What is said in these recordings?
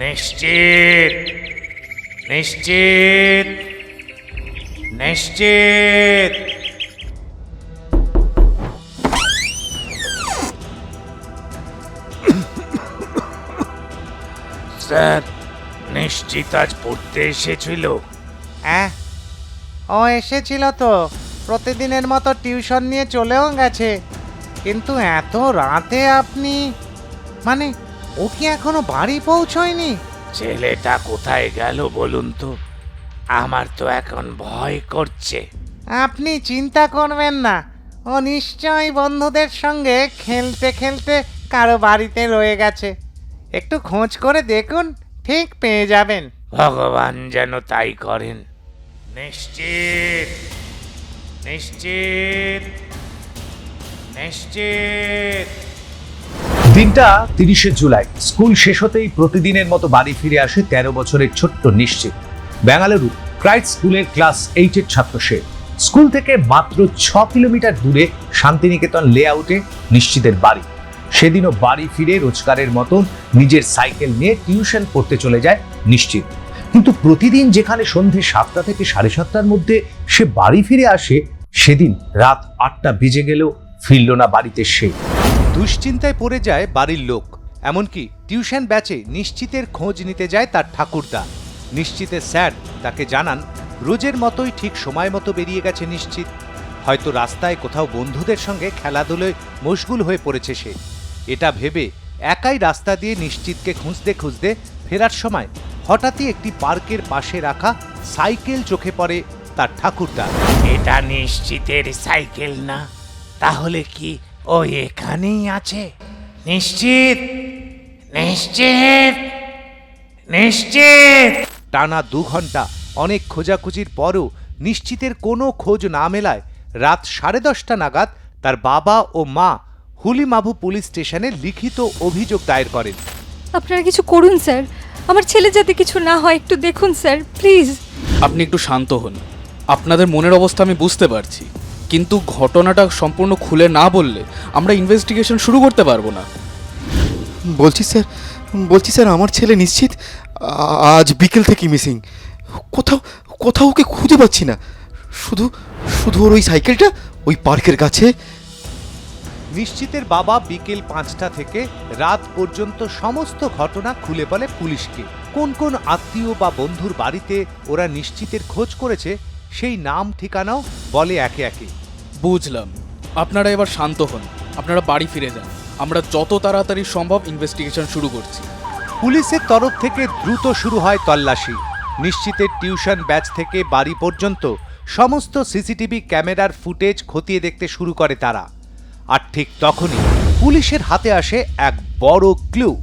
নিশ্চিত। নিশ্চিত। নিশ্চিত। স্যার, নিশ্চিত আজ পড়তে এসেছিল। হ্যাঁ? ও এসেছিল তো। প্রতিদিনের মতো টিউশন নিয়ে চলেও গেছে। কিন্তু এত রাতে আপনি মানে ও কি এখনও বাড়ি পৌঁছয়নি? ছেলেটা কোথায় গেল বলুন তো? আমার তো এখন ভয় করছে। আপনি চিন্তা করবেন না। ও নিশ্চয়ই বন্ধুদের সঙ্গে খেলতে খেলতে কারও বাড়িতে রয়ে গেছে। একটু খোঁজ করে দেখুন ঠিক পেয়ে যাবেন। ভগবান যেন তাই করেন। নিশ্চিত। নিশ্চিত। নিশ্চিত। দিনটা তিরিশে জুলাই। স্কুল শেষ হতেই প্রতিদিনের মতো বাড়ি ফিরে আসে তেরো বছরের ছোট্ট নিশ্চিত। বেঙ্গালুরু, ক্রাইট স্কুলের ক্লাস এইটের ছাত্র সে। স্কুল থেকে মাত্র ছ কিলোমিটার দূরে শান্তিনিকেতন লেআউটে নিশ্চিতের বাড়ি। সেদিনও বাড়ি ফিরে রোজগারের মতন নিজের সাইকেল নিয়ে টিউশন পড়তে চলে যায় নিশ্চিত। কিন্তু প্রতিদিন যেখানে সন্ধে সাতটা থেকে সাড়ে সাতটার মধ্যে সে বাড়ি ফিরে আসে, সেদিন রাত আটটা বেজে গেলেও ফিরল না বাড়িতে সে। দুশ্চিন্তায় পড়ে যায় বাড়ির লোক। এমনকি টিউশন ব্যাচে নিশ্চিতের খোঁজ নিতে যায় তার ঠাকুরদা। নিশ্চিতের স্যার তাকে জানান, রোজের মতোই ঠিক সময় মতো বেরিয়ে গেছে নিশ্চিত। হয়তো রাস্তায় কোথাও বন্ধুদের সঙ্গে খেলাধুলোয় মশগুল হয়ে পড়েছে সে। এটা ভেবে একাই রাস্তা দিয়ে নিশ্চিতকে খুঁজতে খুঁজতে ফেরার সময় হঠাৎই একটি পার্কের পাশে রাখা সাইকেল চোখে পড়ে তার ঠাকুরদা। এটা নিশ্চিতের সাইকেল না। তাহলে কি ও এখানেই আছে। নিশ্চিত। নিশ্চিত। নিশ্চিত। টানা দু ঘণ্টা অনেক খোঁজাখুঁজির পরও নিশ্চিতের কোনো খোঁজ না মেলায় রাত সাড়ে দশটা নাগাদ তার বাবা ও মা হুলিমাভু পুলিশ স্টেশনে লিখিত অভিযোগ দায়ের করেন। আপনারা কিছু করুন স্যার। আমার ছেলে যাতে কিছু না হয় একটু দেখুন স্যার প্লিজ। আপনি একটু শান্ত হন। আপনাদের মনের অবস্থা আমি বুঝতে পারছি। কিন্তু ঘটনাটা সম্পূর্ণ খুলে না বললে আমরা ইনভেস্টিগেশন শুরু করতে পারব না। বলছি স্যার বলছি স্যার আমার ছেলে নিশ্চিত আজ বিকেল থেকে মিসিং কোথাও কোথাও ওকে খুঁজে পাচ্ছি না। শুধু শুধু ওর ওই সাইকেলটা ওই পার্কের কাছে। নিশ্চিতের বাবা বিকেল পাঁচটা থেকে রাত পর্যন্ত সমস্ত ঘটনা খুলে বলে পুলিশকে। কোন কোন আত্মীয় বা বন্ধুর বাড়িতে ওরা নিশ্চিতের খোঁজ করেছে সেই নাম ঠিকানাও বলে একে একে। বুঝলাম। আপনারা এবার শান্ত হন। আপনারা বাড়ি ফিরে যান। আমরা যত তাড়াতাড়ি সম্ভব ইনভেস্টিগেশন শুরু করছি। পুলিশের তরফ থেকে দ্রুত শুরু হয় তল্লাশি। নিশ্চিতের টিউশন ব্যাচ থেকে বাড়ি পর্যন্ত সমস্ত সিসিটিভি ক্যামেরার ফুটেজ খতিয়ে দেখতে শুরু করে তারা। আর ঠিক তখনই পুলিশের হাতে আসে এক বড় ক্লু।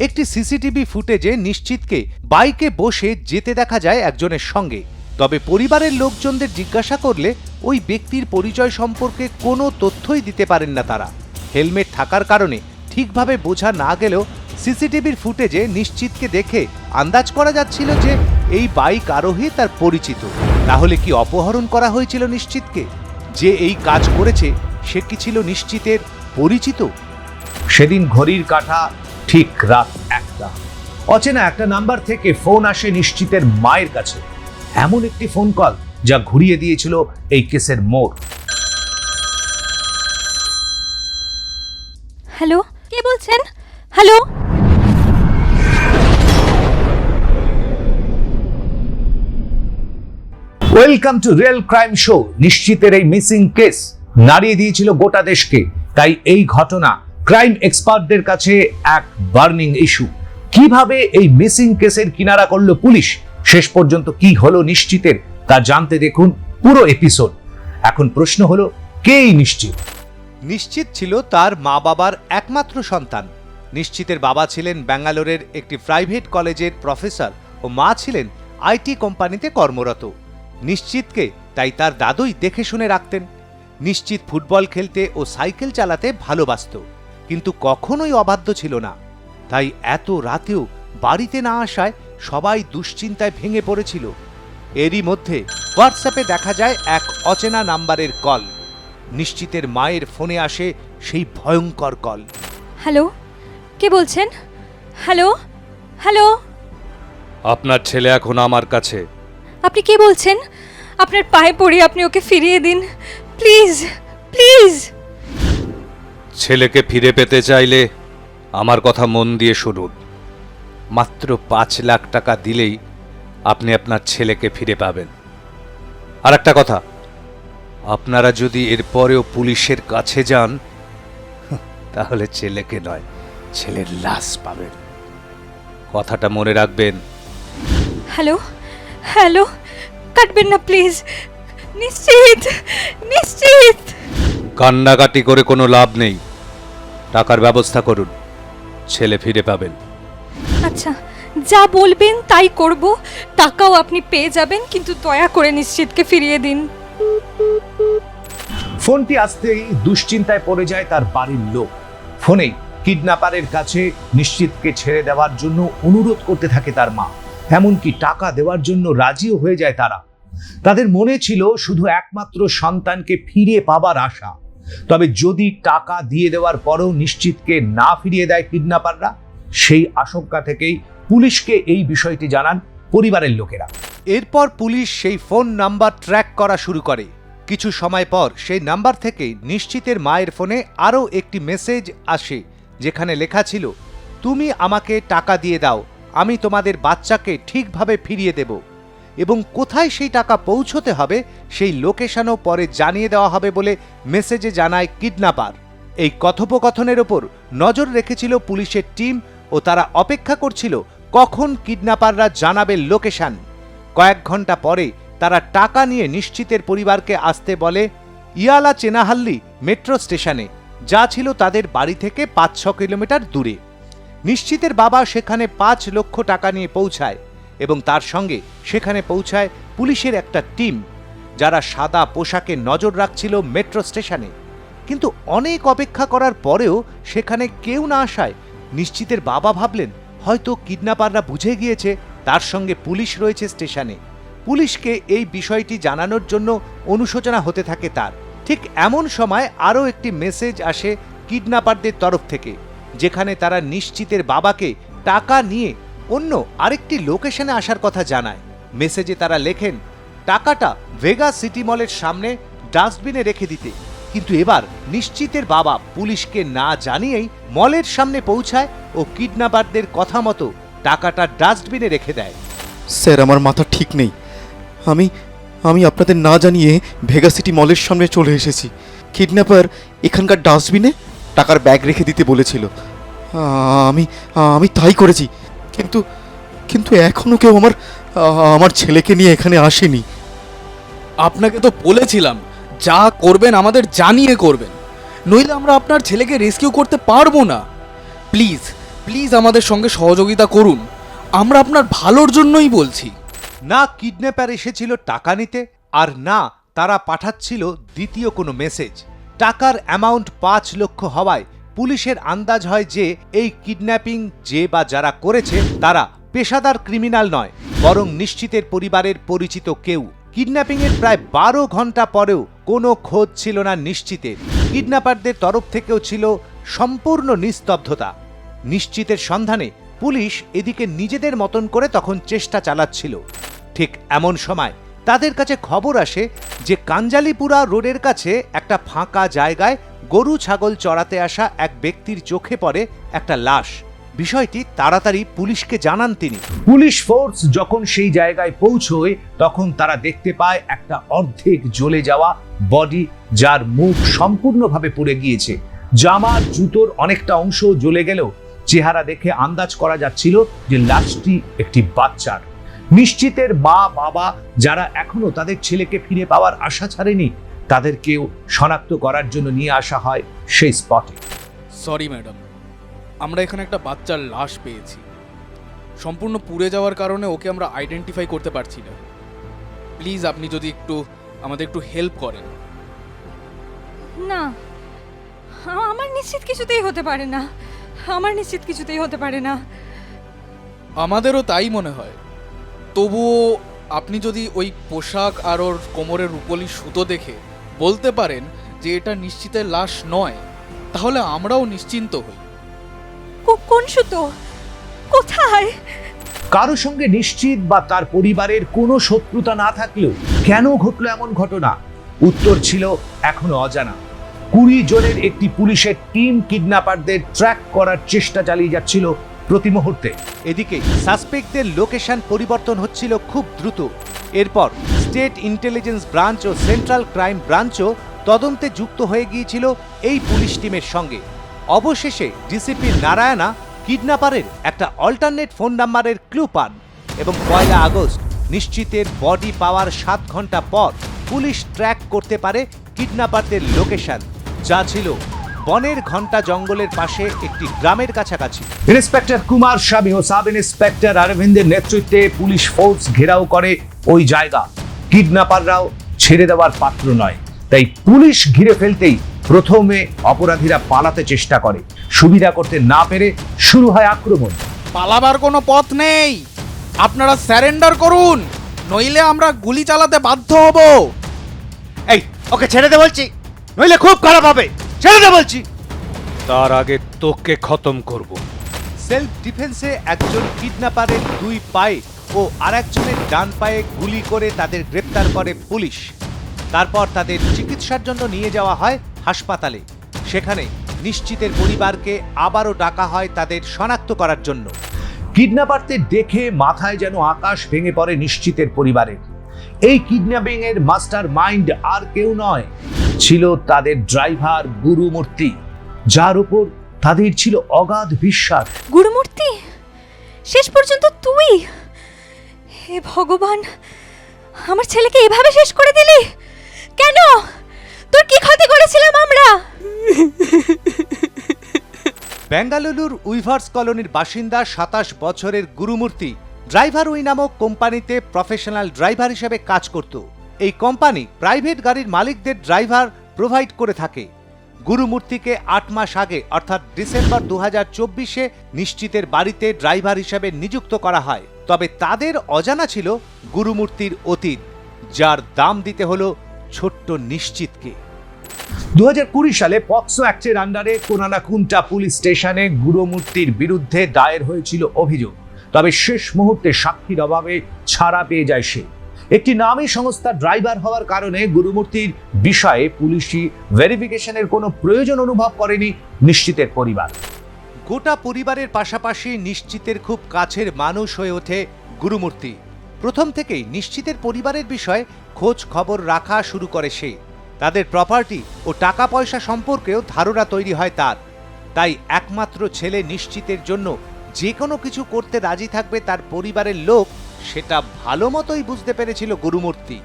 একটি সিসিটিভি ফুটেজে নিশ্চিতকে বাইকে বসে যেতে দেখা যায় একজনের সঙ্গে। তবে পরিবারের লোকজনদের জিজ্ঞাসা করলে ওই ব্যক্তির পরিচয় সম্পর্কে কোনো তথ্যই দিতে পারেন না তারা। হেলমেট থাকার কারণে ঠিকভাবে বোঝা না গেলেও সিসিটিভির ফুটেজে নিশ্চিতকে দেখে আন্দাজ করা যাচ্ছিল যে এই বাইক আরোহী তার পরিচিত। তাহলে কি অপহরণ করা হয়েছিল নিশ্চিতকে? যে এই কাজ করেছে, সে কি ছিল নিশ্চিতের পরিচিত? সেদিন ঘড়ির কাঁটা ঠিক রাত একটা। অচেনা একটা নাম্বার থেকে ফোন আসে নিশ্চিতের মায়ের কাছে। এমন একটি ফোন কল যা ঘুরিয়ে দিয়েছিল এই কেসের মোড়। হ্যালো কে বলছেন? Hello? Welcome to real crime show নিশ্চিতের এই মিসিং কেস নাড়িয়ে দিয়েছিল গোটা দেশকে তাই এই ঘটনা ক্রাইম এক্সপার্টদের কাছে এক বার্নিং ইস্যু কীভাবে এই মিসিং কেসের কিনারা করল পুলিশ? শেষ পর্যন্ত কি হলো নিশ্চিতের তা জানতে দেখুন পুরো এপিসোড এখন প্রশ্ন হলো কে নিশ্চিত? নিশ্চিত ছিল তার মা বাবার একমাত্র সন্তান। নিশ্চিতের বাবা ছিলেন ব্যাঙ্গালোরের একটি প্রাইভেট কলেজের প্রফেসর ও মা ছিলেন আইটি কোম্পানিতে কর্মরত। নিশ্চিতকে তাই তার দাদুই দেখে শুনে রাখতেন। নিশ্চিত ফুটবল খেলতে ও সাইকেল চালাতে ভালোবাসত, কিন্তু কখনোই অবাধ্য ছিল না। তাই এত রাতেও বাড়িতে না আসায় সবাই দুশ্চিন্তায় ভেঙে পড়েছিল। এরই মধ্যে হোয়াটসঅ্যাপে দেখা যায় এক অচেনা নাম্বারের কল। নিশ্চিতের মায়ের ফোনে আসে সেই ভয়ঙ্কর কল। হ্যালো? কে বলছেন? হ্যালো? হ্যালো? আপনার ছেলে এখন আমার কাছে। আপনি কে বলছেন? আপনার পায়ে পড়ি আপনি ওকে ফিরিয়ে দিন। Please please! ছেলেকে ফিরে পেতে চাইলে আমার কথা মন দিয়ে শুনুন। মাত্র পাঁচ লাখ টাকা দিলেই আপনি আপনার ছেলেকে ফিরে পাবেন। আর একটা কথা আপনারা যদি এরপরেও পুলিশের কাছে যান তাহলে ছেলেকে নয় ছেলের লাশ পাবেন। কথাটা মনে রাখবেন। হ্যালো হ্যালো কাটবেন না প্লিজ। নিশ্চিত নিশ্চিত। কান্নাকাটি করে কোনো লাভ নেই। টাকার ব্যবস্থা করুন ছেলে ফিরে পাবেন। আচ্ছা যা বলবেন তাই করব। টাকাও আপনি পেয়ে যাবেন, কিন্তু দয়া করে নিশ্চিতকে ফিরিয়ে দিন। ফোনটি আসতেই দুশ্চিন্তায় পড়ে যায় তার বাড়ির লোক। ফোনে কিডন্যাপারের কাছে নিশ্চিতকে ছেড়ে দেওয়ার জন্য অনুরোধ করতে থাকে তার মা। এমনকি টাকা দেওয়ার জন্য রাজিও হয়ে যায় তারা। তাদের মনে ছিল শুধু একমাত্র সন্তানকে ফিরে পাবার আশা। তবে যদি টাকা দিয়ে দেওয়ার পরেও নিশ্চিতকে না ফিরিয়ে দেয় কিডন্যাপাররা সেই আশঙ্কা থেকেই পুলিশকে এই বিষয়টি জানান পরিবারের লোকেরা। এরপর পুলিশ সেই ফোন নাম্বার ট্র্যাক করা শুরু করে। কিছু সময় পর সেই নাম্বার থেকে নিশ্চিতের মায়ের ফোনে আরও একটি মেসেজ আসে, যেখানে লেখা ছিল, তুমি আমাকে টাকা দিয়ে দাও, আমি তোমাদের বাচ্চাকে ঠিকভাবে ফিরিয়ে দেব। এবং কোথায় সেই টাকা পৌঁছতে হবে, সেই লোকেশনও পরে জানিয়ে দেওয়া হবে বলে মেসেজে জানায় কিডন্যাপার। এই কথোপকথনের ওপর নজর রেখেছিল পুলিশের টিম ও তারা অপেক্ষা করছিল কখন কিডন্যাপাররা জানাবে লোকেশন। কয়েক ঘণ্টা পরে তারা টাকা নিয়ে নিশ্চিতের পরিবারকে আসতে বলে, ইয়ালা চেনাহাল্লি মেট্রো স্টেশনে, যা ছিল তাদের বাড়ি থেকে পাঁচ ছ কিলোমিটার দূরে। নিশ্চিতের বাবা সেখানে পাঁচ লক্ষ টাকা নিয়ে পৌঁছায় এবং তার সঙ্গে সেখানে পৌঁছায় পুলিশের একটা টিম, যারা সাদা পোশাকে নজর রাখছিল মেট্রো স্টেশনে। কিন্তু অনেক অপেক্ষা করার পরেও সেখানে কেউ না আসায় নিশ্চিতের বাবা ভাবলেন, হয়তো কিডন্যাপাররা বুঝে গিয়েছে তার সঙ্গে পুলিশ রয়েছে স্টেশনে। পুলিশকে এই বিষয়টি জানানোর জন্য অনুশোচনা হতে থাকে তার। ঠিক এমন সময় আরও একটি মেসেজ আসে কিডন্যাপারদের তরফ থেকে, যেখানে তারা নিশ্চিতের বাবাকে টাকা নিয়ে অন্য আরেকটি লোকেশনে আসার কথা জানায়। মেসেজে তারা লেখেন, টাকাটা ভেগা সিটি মলের সামনে ডাস্টবিনে রেখে দিতে। কিন্তু এবার নিশ্চিতের বাবা পুলিশকে না জানিয়েই মলের সামনে পৌঁছায় ও কিডন্যাপারদের কথা মতো টাকাটা ডাস্টবিনে রেখে দেয়। স্যার আমার মাথা ঠিক নেই। আমি আমি আপনাদের না জানিয়ে ভেগা সিটি মলের সামনে চলে এসেছি। কিডন্যাপার এখানকার ডাস্টবিনে টাকার ব্যাগ রেখে দিতে বলেছিল। আমি আমি তাই করেছি। কিন্তু কিন্তু এখনও কেউ আমার আমার ছেলেকে নিয়ে এখানে আসেনি। আপনাকে তো বলেছিলাম যা করবেন, আমাদের জানিয়ে করবেন। নইলে আমরা আপনার ছেলেকে রেস্কিউ করতে পারব না। প্লিজ প্লিজ আমাদের সঙ্গে সহযোগিতা করুন। আমরা আপনার ভালোর জন্যই বলছি। না কিডন্যাপার এসেছিল টাকা নিতে, আর না তারা পাঠাচ্ছিল দ্বিতীয় কোনো মেসেজ টাকার অ্যামাউন্ট পাঁচ লক্ষ হওয়ায় পুলিশের আন্দাজ হয় যে এই কিডন্যাপিং যে বা যারা করেছে, তারা পেশাদার ক্রিমিনাল নয়, বরং নিশ্চিতের পরিবারের পরিচিত কেউ। কিডন্যাপিংয়ের প্রায় বারো ঘণ্টা পরেও কোনো খোঁজ ছিল না নিশ্চিতের। কিডন্যাপারদের তরফ থেকেও ছিল সম্পূর্ণ নিস্তব্ধতা। নিশ্চিতের সন্ধানে পুলিশ এদিকে নিজেদের মতন করে তখন চেষ্টা চালাচ্ছিল। ঠিক এমন সময় তাদের কাছে খবর আসে যে কাঞ্জালিপুরা রোডের কাছে একটা ফাঁকা জায়গায় গরু ছাগল চড়াতে আসা এক ব্যক্তির চোখে পড়ে একটা লাশ। বিষয়টি তাড়াতাড়ি পুলিশকে জানান তিনি। পুলিশ ফোর্স যখন সেই জায়গায় পৌঁছয় তখন তারা দেখতে পায় একটা অর্ধেক জ্বলে যাওয়া বডি যার মুখ সম্পূর্ণভাবে পুড়ে গিয়েছে। জামার জুতোর অনেকটা অংশ জ্বলে গেলেও চেহারা দেখে আন্দাজ করা যাচ্ছিল যে লাশটি একটি বাচ্চার। নিশ্চিতের মা বাবা যারা এখনও তাদের ছেলেকে ফিরে পাওয়ার আশা ছাড়েনি তাদেরকেও শনাক্ত করার জন্য নিয়ে আসা হয় সেই স্পটে। সরি ম্যাডাম আমরা এখানে একটা বাচ্চার লাশ পেয়েছি। সম্পূর্ণ পুড়ে যাওয়ার কারণে ওকে আমরা আইডেন্টিফাই করতে পারছি না। প্লিজ আপনি যদি একটু আমাদের একটু হেল্প করেন। না আমার নিশ্চিত কিছুতেই হতে পারে না। আমার নিশ্চিত কিছুতেই হতে পারে না। আমাদেরও তাই মনে হয়। তবুও আপনি যদি ওই পোশাক আর ওর কোমরের রুপলি সুতো দেখে বলতে পারেন যে এটা নিশ্চিতের লাশ নয় তাহলে আমরাও নিশ্চিন্ত হই। কোন সুতো? কোথায়? কারও সঙ্গে নিশ্চিত বা তার পরিবারের কোনো শত্রুতা না থাকলেও কেন ঘটলো এমন ঘটনা? উত্তর ছিল এখনও অজানা। কুড়ি জনের একটি পুলিশের টিম কিডন্যাপারদের ট্র্যাক করার চেষ্টা চালিয়ে যাচ্ছিল প্রতি মুহূর্তে। এদিকে সাসপেক্টদের লোকেশন পরিবর্তন হচ্ছিল খুব দ্রুত। এরপর স্টেট ইন্টেলিজেন্স ব্রাঞ্চ ও সেন্ট্রাল ক্রাইম ব্রাঞ্চও তদন্তে যুক্ত হয়ে গিয়েছিল এই পুলিশ টিমের সঙ্গে। অবশেষে ডিসিপি নারায়ণা কিডন্যাপারের একটা অল্টারনেট ফোন নাম্বারের ক্লু পান এবং পয়লা আগস্ট নিশ্চিতের বডি পাওয়ার সাত ঘণ্টা পর পুলিশ ট্র্যাক করতে পারে কিডন্যাপারদের লোকেশন, যা ছিল বনের ঘণ্টা জঙ্গলের পাশে একটি গ্রামের কাছাকাছি। ইন্সপেক্টর কুমার স্বামী ও সাব ইন্সপেক্টর অরবিন্দের নেতৃত্বে পুলিশ ফোর্স ঘেরাও করে ওই জায়গা। কিডন্যাপাররাও ছেড়ে দেওয়ার পাত্র নয়। তাই পুলিশ ঘিরে ফেলতেই প্রথমে অপরাধীরা পালাতে চেষ্টা করে। সুবিধা করতে না পেরে শুরু হয় আক্রমণ। পালাবার কোনো পথ নেই। আপনারা স্যারেন্ডার করুন নইলে আমরা গুলি চালাতে বাধ্য হব। এই ওকে ছেড়ে দে বলছি। নইলে খুব খারাপ হবে। ছেড়ে দে বলছি। তার আগে তোকে খতম করব। সেলফ ডিফেন্সে একজন কিডন্যাপারের দুই পায়ে ও আরেকজনের ডান পায়ে গুলি করে তাদের গ্রেপ্তার করে পুলিশ। তারপর তাদের চিকিৎসার জন্য নিয়ে যাওয়া হয় হাসপাতালে। সেখানে নিশ্চিতের পরিবারকে আবারও ডাকা হয় তাদের শনাক্ত করার জন্য। কিডন্যাপারদের দেখে মাথায় যেন আকাশ ভেঙে পড়ে নিশ্চিতের পরিবারের। এই কিডন্যাপিং এর মাস্টার মাইন্ড আর কেউ নয় ছিল তাদের ড্রাইভার গুরুমূর্তি যার উপর তাদের ছিল অগাধ বিশ্বাস। গুরুমূর্তি? শেষ পর্যন্ত তুই? হে ভগবান আমার ছেলেকে এভাবে শেষ করে দিলি? বেঙ্গালুরুর উইভার্স কলোনির বাসিন্দা সাতাশ বছরের গুরুমূর্তি ড্রাইভার উই নামক কোম্পানিতে প্রফেশনাল ড্রাইভার হিসেবে কাজ করত। এই কোম্পানি প্রাইভেট গাড়ির মালিকদের ড্রাইভার প্রোভাইড করে থাকে। গুরুমূর্তিকে আট মাস আগে, অর্থাৎ ডিসেম্বর দু হাজার চব্বিশে, নিশ্চিতের বাড়িতে ড্রাইভার হিসেবে নিযুক্ত করা হয়। তবে তাদের অজানা ছিল গুরুমূর্তির অতীত, যার দাম দিতে হলো ছোট্ট নিশ্চিতকে। দু হাজার কুড়ি সালে পক্সো অ্যাক্টের আন্ডারে কোনানাকুন্টা পুলিশ স্টেশনে গুরুমূর্তির বিরুদ্ধে দায়ের হয়েছিল অভিযোগ। তবে শেষ মুহূর্তে সাক্ষীর অভাবে ছাড়া পেয়ে যায় সে। একটি নামী সংস্থার ড্রাইভার হওয়ার কারণে গুরুমূর্তির বিষয়ে পুলিশি ভেরিফিকেশনের কোনো প্রয়োজন অনুভব করেনি নিশ্চিতের পরিবার। গোটা পরিবারের পাশাপাশি নিশ্চিতের খুব কাছের মানুষ হয়ে ওঠে গুরুমূর্তি প্রথম থেকেই নিশ্চিতের পরিবারের বিষয়ে খোঁজ খবর রাখা শুরু করে সে। তাদের প্রপার্টি ও টাকা পয়সা সম্পর্কেও ধারণা তৈরি হয় তার। তাই একমাত্র ছেলে নিশ্চিতের জন্য যে কোনো কিছু করতে রাজি থাকবে তার পরিবারের লোক সেটা ভালো মতোই বুঝতে পেরেছিল গুরুমূর্তি।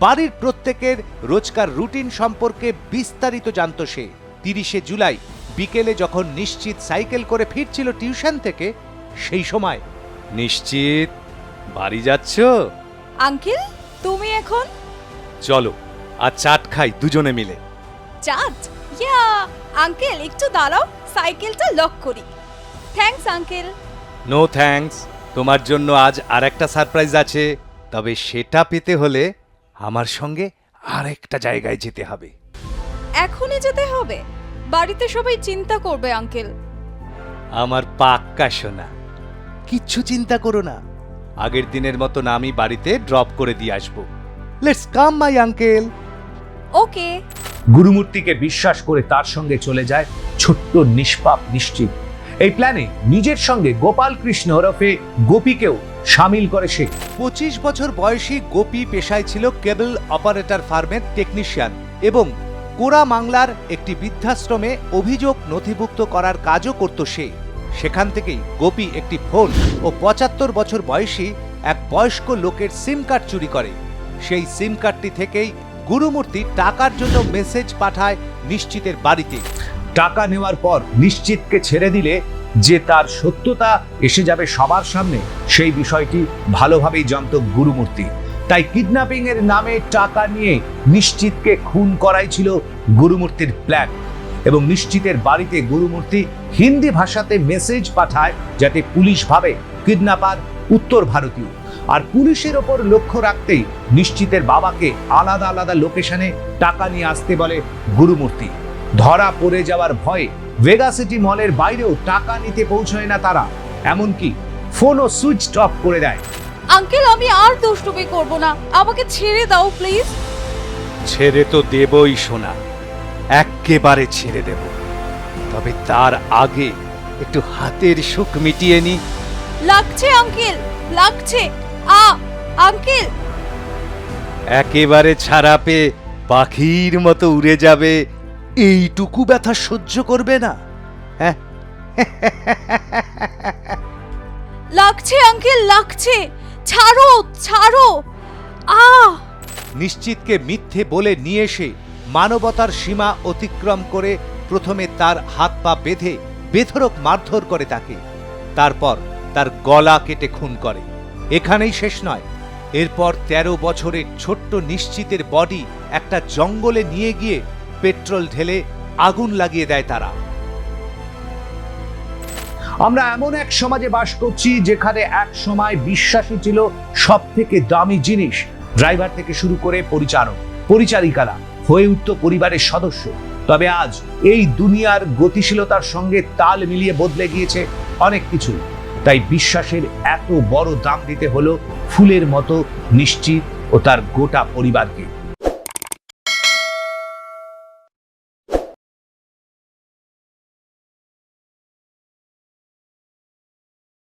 বাড়ির প্রত্যেকের রোজকার রুটিন সম্পর্কে বিস্তারিত জানত সে। তিরিশে জুলাই বিকেলে যখন নিশ্চিত সাইকেল করে ফিরছিল টিউশন থেকে সেই সময় নিশ্চিত বাড়ি যাচ্ছ? আঙ্কেল তুমি এখন? চলো। আর চাট খাই দুজনে মিলে। চাট? ইয়া আঙ্কেল একটু দাঁড়াও সাইকেলটা লক করি। Thanks uncle. নো থ্যাঙ্কস তোমার জন্য আজ আর একটা সারপ্রাইজ আছে তবে সেটা পেতে হলে আমার সঙ্গে আরেকটা জায়গায় যেতে হবে। এখনই যেতে হবে? বাড়িতে সবাই চিন্তা করবে আঙ্কেল। আমার পাক্কা সোনা। কিচ্ছু চিন্তা করো না। আগের দিনের মতন আমি বাড়িতে ড্রপ করে দিয়ে আসব। লেটস কাম মাই আঙ্কেল ওকে। গুরুমূর্তিকে বিশ্বাস করে তার সঙ্গে চলে যায় ছোট্ট নিষ্পাপ নিশ্চিত। এই প্ল্যানে নিজের সঙ্গে গোপাল কৃষ্ণ ওরফে গোপীকেও সামিল করে সে। পঁচিশ বছর বয়সী গোপী পেশায় ছিল কেবল অপারেটর ফার্মের টেকনিশিয়ান এবং কোরা মাংলার একটি বৃদ্ধাশ্রমে অভিযোগ নথিভুক্ত করার কাজও করত সে। সেখান থেকেই গোপী একটি ফোন ও পঁচাত্তর বছর বয়সী এক বয়স্ক লোকের সিম কার্ড চুরি করে। সেই সিম কার্ডটি থেকেই গুরুমূর্তি টাকার জন্য মেসেজ পাঠায় নিশ্চিতের বাড়িতে। টাকা নেওয়ার পর নিশ্চিতকে ছেড়ে দিলে যে তার সত্যতা এসে যাবে সবার সামনে, সেই বিষয়টি ভালোভাবেই জানত গুরুমূর্তি। তাই কিডন্যাপিং এর নামে টাকা নিয়ে নিশ্চিতকে খুন করাই ছিল গুরুমূর্তির প্ল্যান। এবং নিশ্চিতের বাড়িতে গুরুমূর্তি হিন্দি ভাষাতে মেসেজ পাঠায় যাতে পুলিশ ভাবে কিডন্যাপার উত্তর ভারতীয়। আর পুলিশের ওপর লক্ষ্য রাখতেই নিশ্চিতের বাবাকে আলাদা আলাদা লোকেশনে টাকা নিয়ে আসতে বলে গুরুমূর্তি। ধরা পড়ে যাওয়ার ভয়ে ভেগা সিটি মলের বাইরেও টাকা নিতে পৌঁছয় না তারা। এমনকি ফোনও সুইচ অফ করে দেয়। আঙ্কেল আমি আর দুষ্টুমি করব না। আমাকে ছেড়ে দাও প্লিজ। ছেড়ে তো দেবই সোনা। এক্কেবারে ছেড়ে দেব। তবে তার আগে একটু হাতের সুখ মিটিয়ে নি। লাগছে আঙ্কেল লাগছে। আ আঙ্কেল। একেবারে ছাড়া পেয়ে পাখির মতো উড়ে যাবে। এইটুকু ব্যথা সহ্য করবে না। হ্যাঁ। লাগছে আঙ্কেল লাগছে। ছাড়ো ছাড়ো। আ। নিশ্চিতকে মিথ্যে বলে নিয়ে এসে মানবতার সীমা অতিক্রম করে প্রথমে তার হাত পা বেঁধে বেধরক মারধর করে তাকে। তারপর তার গলা কেটে খুন করে। এখানেই শেষ নয়। এরপর ১৩ বছরের ছোট্ট নিশ্চিতের বডি একটা জঙ্গলে নিয়ে গিয়ে পেট্রোল ঢেলে আগুন লাগিয়ে দেয় তারা। আমরা এমন এক সমাজে বাস করছি যেখানে এক সময় বিশ্বাসী ছিল সব থেকে দামি জিনিস, ড্রাইভার থেকে শুরু করে পরিচারক, পরিচারিকারা, হয়ে উঠত পরিবারের সদস্য। তবে আজ এই দুনিয়ার গতিশীলতার সঙ্গে তাল মিলিয়ে বদলে গিয়েছে অনেক কিছু তাই বিশ্বাসের এত বড় দাম দিতে হলো ফুলের মতো নিশ্চিত ও তার গোটা পরিবারকে।